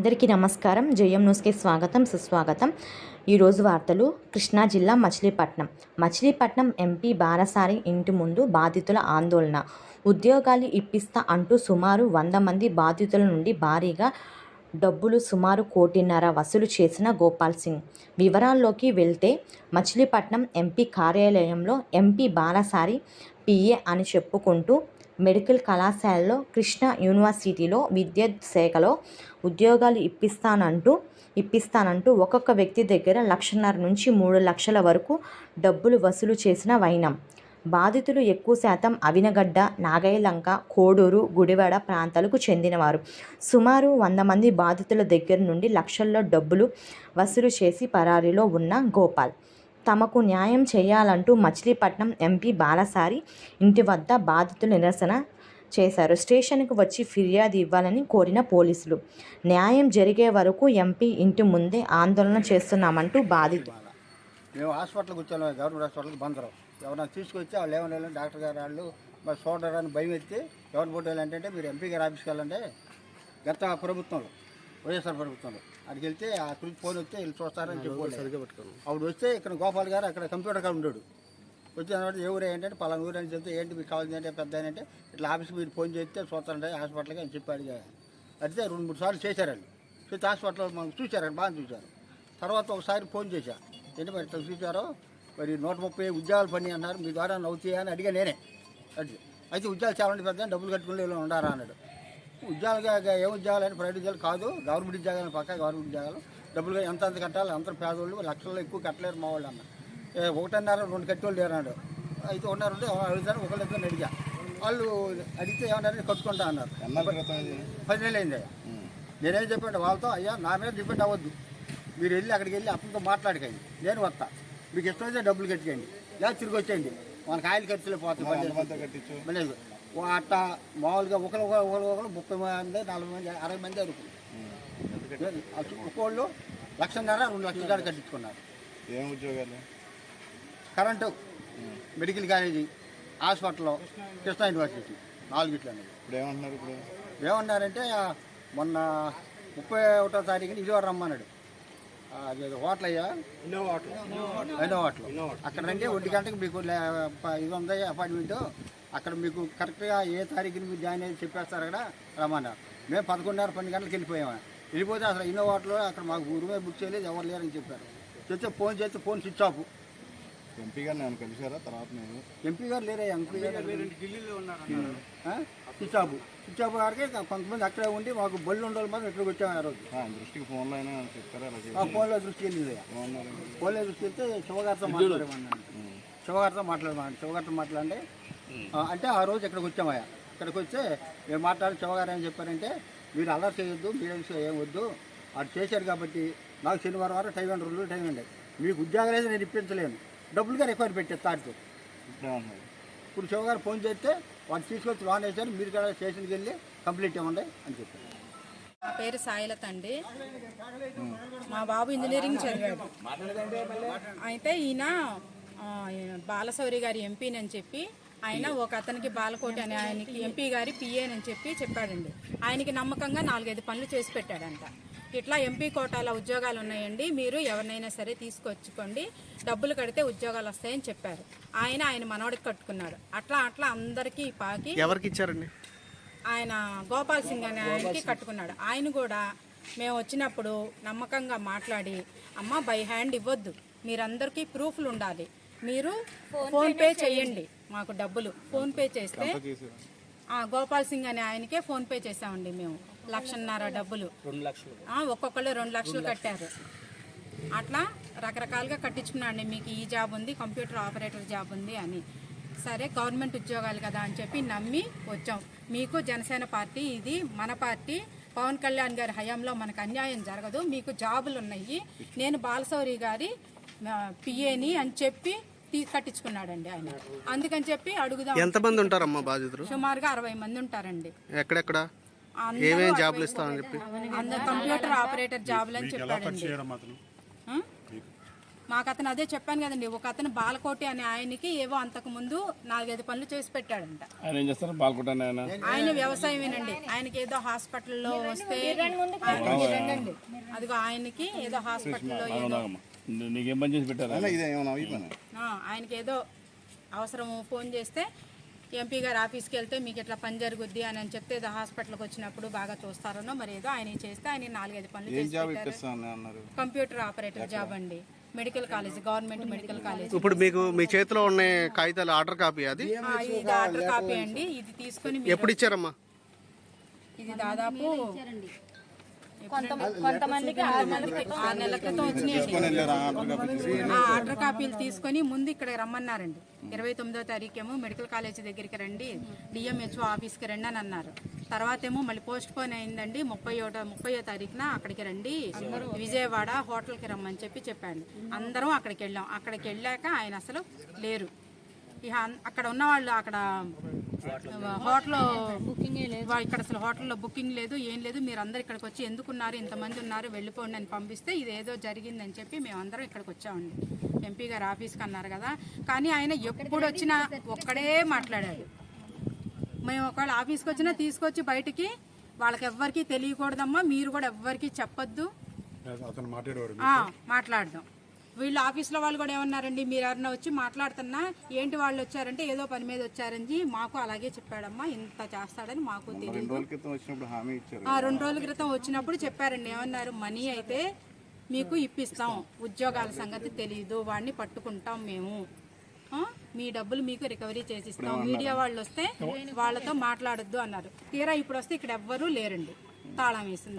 అందరికీ నమస్కారం. జయం న్యూస్కి స్వాగతం సుస్వాగతం. ఈరోజు వార్తలు. కృష్ణా జిల్లా మచిలీపట్నం. మచిలీపట్నం ఎంపీ బారసారి ఇంటి ముందు బాధితుల ఆందోళన. ఉద్యోగాలు ఇప్పిస్తా అంటూ సుమారు వంద మంది బాధితుల నుండి భారీగా డబ్బులు సుమారు కోటిన్నర వసూలు చేసిన గోపాల్ సింగ్. వివరాల్లోకి వెళ్తే మచిలీపట్నం ఎంపీ కార్యాలయంలో ఎంపీ బాలసారి పిఏ అని చెప్పుకుంటూ మెడికల్ కళాశాలలో కృష్ణ యూనివర్సిటీలో విద్యుత్ శాఖలో ఉద్యోగాలు ఇప్పిస్తానంటూ ఇప్పిస్తానంటూ ఒక్కొక్క వ్యక్తి దగ్గర లక్షన్నర నుంచి మూడు లక్షల వరకు డబ్బులు వసూలు చేసిన వైనం. బాధితులు ఎక్కువ శాతం అవినగడ్డ నాగైలంక కోడూరు గుడివాడ ప్రాంతాలకు చెందినవారు. సుమారు వంద మంది బాధితుల దగ్గర నుండి లక్షల్లో డబ్బులు వసూలు చేసి పరారీలో ఉన్న గోపాల్. తమకు న్యాయం చేయాలంటూ మచిలీపట్నం ఎంపీ బాలసారి ఇంటి వద్ద బాధితులు నిరసన చేశారు. స్టేషన్కు వచ్చి ఫిర్యాదు ఇవ్వాలని కోరిన పోలీసులు న్యాయం జరిగే వరకు ఎంపీ ఇంటి ముందే ఆందోళన చేస్తున్నామంటూ బాధితులు మేము హాస్పిటల్కి వచ్చాము గవర్నమెంట్ హాస్పిటల్కి బందరం. ఎవరైనా తీసుకొచ్చి వాళ్ళు ఏమైనా డాక్టర్ గారు వాళ్ళు మరి చూడరాని భయం ఎత్తి ఎవరిని పోటీ ఏంటంటే మీరు ఎంపీ గారు ఆఫీస్కి వెళ్ళండి. గత ప్రభుత్వంలో వైఎస్ఆర్ ప్రభుత్వంలో అక్కడికి వెళ్తే ఆ కురికి ఫోన్ వస్తే వీళ్ళు చూస్తారని చెప్పి అప్పుడు వస్తే ఇక్కడ గోపాల్ గారు అక్కడ కంప్యూటర్ కాడ ఉన్నాడు వచ్చిన తర్వాత ఏ ఊరు ఏంటంటే పలానా ఊరు అని చెప్తే ఏంటి మీకు కావాల్సింది అంటే పెద్ద అంటే ఇట్లా ఆఫీస్కి మీరు ఫోన్ చేస్తే చూస్తారంటే హాస్పిటల్కి అని చెప్పి అడిగా అడిగితే రెండు మూడు సార్లు చేశారు వాళ్ళు. చేస్తే హాస్పిటల్ మనం చూశారు బాగా చూశారు. తర్వాత ఒకసారి ఫోన్ చేశా. ఏంటి మరి ఇట్లా చూశారో? మరి నూట ముప్పై ఉద్యోగాలు పని అన్నారు మీ ద్వారా అవుతాయా అని అడిగా నేనే. అది అయితే ఉద్యోగాలు చాలా పెద్ద డబ్బులు కట్టుకుని ఉండారా? అన్నాడు. ఉద్యోగాలు ఏ ఉద్యోగాలు అంటే ప్రైవేట్ ఉద్యోగాలు కాదు. గవర్నమెంట్ ఉద్యోగాలు పక్క గవర్నమెంట్ ఉద్యోగాలు. డబ్బులు ఎంత ఎంత కట్టాలి. అంత పేదోళ్ళు లక్షల్లో ఎక్కువ కట్టలేరు మా వాళ్ళు అన్న. ఒకటిన్నర రెండు కట్టేవాళ్ళు లేరు అన్నాడు అయితే ఉన్నారు ఉంటే అడుగుతాను ఒకళ్ళు ఇద్దరు అడిగా. వాళ్ళు అడిగితే ఏమన్నారు? కట్టుకుంటా అన్నారు. పది నెలలు అయింది. నేనేం చెప్పాను? వాళ్ళతో అయ్యా నా మీద డిపెండ్ అవ్వద్దు. మీరు వెళ్ళి అక్కడికి వెళ్ళి అప్పటితో మాట్లాడకండి. నేను వస్తా. మీకు ఇష్టమైతే డబ్బులు కట్టుకోండి. లేదా తిరిగి వచ్చేయండి. మనకి ఆయిల్ ఖర్చులే పోతాయి. అట్ట మామూలుగా ఒకరు ఒకరు ఒకరు ఒకరు ముప్పై మంది నలభై మంది అరవై మంది అరుకు ఒక్కోళ్ళు లక్షన్నర రెండు లక్షల దాకా కట్టించుకున్నారు. ఏం ఉద్యోగాలు? కరెంటు మెడికల్ కాలేజీ హాస్పిటల్లో కృష్ణా యూనివర్సిటీ నాలుగిట్లు అనేది ఇప్పుడు ఏమంటున్నారు ఇప్పుడు? ఏమన్నారంటే ఆ, మొన్న ముప్పై ఒకటో తారీఖున విజయవాడ రమ్మన్నాడు. ఆ, అది హోటల్ అయ్యా? రెండో హోటల్ అక్కడ రండి ఒంటి గంటకి మీకు ఇది ఉంది అపాయింట్మెంట్? అక్కడ మీకు కరెక్ట్గా ఏ తారీఖుని మీరు జాయిన్ అయ్యి చెప్పేస్తారు అక్కడ రమ్మన్నారు. మేము పదకొండున్నర పన్నెండు గంటలకు వెళ్ళిపోయాము వెళ్ళిపోతే అసలు ఇన్నో హోటల్ అక్కడ మాకు రూమే బుక్ చేయలేదు ఎవరు లేరని చెప్పారు. చెప్తే ఫోన్ చేస్తే ఫోన్ స్విచ్ ఆఫ్. ఎంపీ గారిని ఏమైనా కలిసారా తర్వాత నేను. ఎంపీ గారు లేరే ఎంపీ గారు ఆ? Switch off. స్విచ్ ఆఫ్ గారికి కొంతమంది అక్కడే ఉండి మాకు బళ్ళు ఉండాలి మాత్రం ఇక్కడికి వచ్చాము ఆ రోజు. ఆ, దృష్టికి ఫోన్లో అయినా చెప్తారా అలా ఆ చేసి ఫోన్లో దృష్టికి వెళ్ళింది ఫోన్లో దృష్టి వెళ్తే శివగారితో మాట్లాడమన్నాను శివగారితో మాట్లాడమన్నాను శివగారితో మాట్లాడండి ఆ, అంటే ఆ రోజు ఇక్కడికి వచ్చామయ్యా. ఇక్కడికి వస్తే మేము మాట్లాడి శివగారు ఏం చెప్పారంటే మీరు అలర్ట్ చేయొద్దు మీడియమ్స్ ఏం వద్దు. అది చేశారు కాబట్టి నాకు శనివారం వారం టైం అండి రెండు రోజులు టైం అండి మీకు ఉద్యోగాలు అయితే నేను ఇప్పించలేను. డబ్బులుగా రిక్వైర్ పెట్టేది తాటితో. ఇప్పుడు శివగారు ఫోన్ చేస్తే వాళ్ళు తీసుకొచ్చి లోన్ వేశారు మీరు కూడా స్టేషన్కి వెళ్ళి కంప్లీట్ ఇవ్వండి అని చెప్పారు. నా పేరు సాయిలత అండి. మా బాబు ఇంజనీరింగ్ చదివాడు. అయితే ఈయన బాలశౌరి గారి ఎంపీనని చెప్పి ఆయన ఒక అతనికి బాలకోటి అనే ఆయనకి ఎంపీ గారి పిఏనని చెప్పి చెప్పాడండి. ఆయనకి నమ్మకంగా నాలుగైదు పనులు చేసి పెట్టాడంట. ఇట్లా ఎంపీ కోటాల ఉద్యోగాలు ఉన్నాయండి. మీరు ఎవరినైనా సరే తీసుకొచ్చుకోండి. డబ్బులు కడితే ఉద్యోగాలు వస్తాయని చెప్పారు. ఆయన ఆయన మనవడికి కట్టుకున్నాడు. అట్లా అట్లా అందరికీ పాకి ఎవరికి ఇచ్చారండి? ఆయన గోపాల్ సింగ్ అనే ఆయనకి కట్టుకున్నాడు. ఆయన కూడా మేము వచ్చినప్పుడు నమ్మకంగా మాట్లాడి అమ్మ బై హ్యాండ్ ఇవ్వద్దు. మీరందరికీ ప్రూఫ్లు ఉండాలి. మీరు ఫోన్ పే చేయండి. మాకు డబ్బులు. ఫోన్ పే చేస్తే గోపాల్ సింగ్ అనే ఆయనకే ఫోన్ పే చేసామండి మేము. లక్షన్నర డబ్బులు. ఒక్కొక్కళ్ళు రెండు లక్షలు కట్టారు. అట్లా రకరకాలుగా కట్టించుకున్నాండి మీకు ఈ జాబ్ ఉంది కంప్యూటర్ ఆపరేటర్ జాబ్ ఉంది అని. సరే గవర్నమెంట్ ఉద్యోగాలు కదా అని చెప్పి నమ్మి వచ్చాం. మీకు జనసేన పార్టీ ఇది మన పార్టీ. పవన్ కళ్యాణ్ గారి హయాంలో మనకు అన్యాయం జరగదు. మీకు జాబులు ఉన్నాయి. నేను బాలశౌరి గారి పిఏని అని చెప్పి తీ కట్టించుకున్నాడండి ఆయన. అందుకని చెప్పి అడుగుదాం ఎంతమంది ఉంటారమ్మా బాధితులు? సుమారుగా అరవై మంది ఉంటారండి. ఎక్కడెక్కడ? అందరూ ఏమేం అరవై జాబులు ఇస్తామని చెప్పి? అందరు కంప్యూటర్ ఆపరేటర్ జాబులు అని చెప్పాడండి? మాకు అతను అదే చెప్పాను కదండి. ఒక అతను బాలకోటి అనే ఆయనకి ఏవో అంతకు ముందు నాలుగైదు పనులు చేసి పెట్టాడంట. ఆయన ఏం చేస్తారు? బాల్కొట్టాను ఆయన? ఆయన వ్యవసాయమేనండి. ఆయనకి ఏదో హాస్పిటల్లో వస్తే అదిగో ఆయనకి ఏదో హాస్పిటల్లో ఏదో నీకేం పని చేసి పెట్టారా? ఆయనకి ఏదో అవసరము ఫోన్ చేస్తే ఎంపీ గారు ఆఫీస్కి వెళ్తే మీకు ఇట్లా పని జరుగుద్ది అని అని చెప్తే ఏదో హాస్పిటల్కి వచ్చినప్పుడు బాగా చూస్తారనో మరి ఏదో ఆయన చేస్తే ఆయన నాలుగైదు పనులు చేసి కంప్యూటర్ ఆపరేటర్ జాబ్ అండి. Medical college government medical college. ఇప్పుడు మీకు మీ చేతిలో ఉన్న కాగితాలు ఆర్డర్ కాపీ అది? ఇది ఆర్డర్ కాపీ అండి. ఇది తీసుకొని మీరు- ఎప్పుడు ఇచ్చారమ్మా? ఇది దాదాపు కొంతమందికి ఆరు నెలల క్రితం వచ్చినాయండి ఆ ఆర్డర్ కాపీలు తీసుకొని ముందు ఇక్కడ రమ్మన్నారండి. ఇరవై తొమ్మిదో తారీఖేమో మెడికల్ కాలేజ్ దగ్గరికి రండి. డిఎంహెచ్ఓ ఆఫీస్కి రండి అని అన్నారు. తర్వాత ఏమో మళ్ళీ పోస్ట్ పోన్ అయిందండి. ముప్పై ఒకటో ముప్పయో తారీఖున అక్కడికి రండి. విజయవాడ హోటల్కి రమ్మని చెప్పి చెప్పాడు అందరం అక్కడికి వెళ్ళాం. అక్కడికి వెళ్ళాక ఆయన అసలు లేరు. ఇక అక్కడ ఉన్న వాళ్ళు అక్కడ హోటల్ ఇక్కడ అసలు హోటల్లో బుకింగ్ లేదు ఏం లేదు. మీరు అందరు ఇక్కడికి వచ్చి ఎందుకున్నారు ఇంతమంది ఉన్నారు వెళ్ళిపోండి అని పంపిస్తే ఇది ఏదో జరిగిందని చెప్పి మేమందరం ఇక్కడికి వచ్చామండి. ఎంపీ గారు ఆఫీస్కి అన్నారు కదా. కానీ ఆయన ఎప్పుడు వచ్చినా ఒక్కడే మాట్లాడాడు. మేము ఒకవేళ ఆఫీస్కి వచ్చినా తీసుకొచ్చి బయటికి వాళ్ళకి ఎవ్వరికీ తెలియకూడదమ్మా మీరు కూడా ఎవ్వరికీ చెప్పొద్దు. మాట్లాడదాం. వీళ్ళు ఆఫీస్లో వాళ్ళు కూడా ఏమన్నారండి మీరు ఎవరన్నా వచ్చి మాట్లాడుతున్నా ఏంటి వాళ్ళు వచ్చారంటే ఏదో పని మీద వచ్చారని మాకు అలాగే చెప్పాడమ్మా ఇంత చేస్తాడని మాకు తెలియదు రెండు రోజుల క్రితం వచ్చినప్పుడు చెప్పారండి ఏమన్నారు మనీ అయితే మీకు ఇప్పిస్తాం ఉద్యోగాల సంగతి తెలియదు వాడిని పట్టుకుంటాం మేము. మీ డబ్బులు మీకు రికవరీ చేసిస్తాం మీడియా వాళ్ళు వస్తే వాళ్ళతో మాట్లాడొద్దు అన్నారు. తీరా ఇప్పుడు వస్తే ఇక్కడ ఎవ్వరూ లేరండి తాళం వేసింది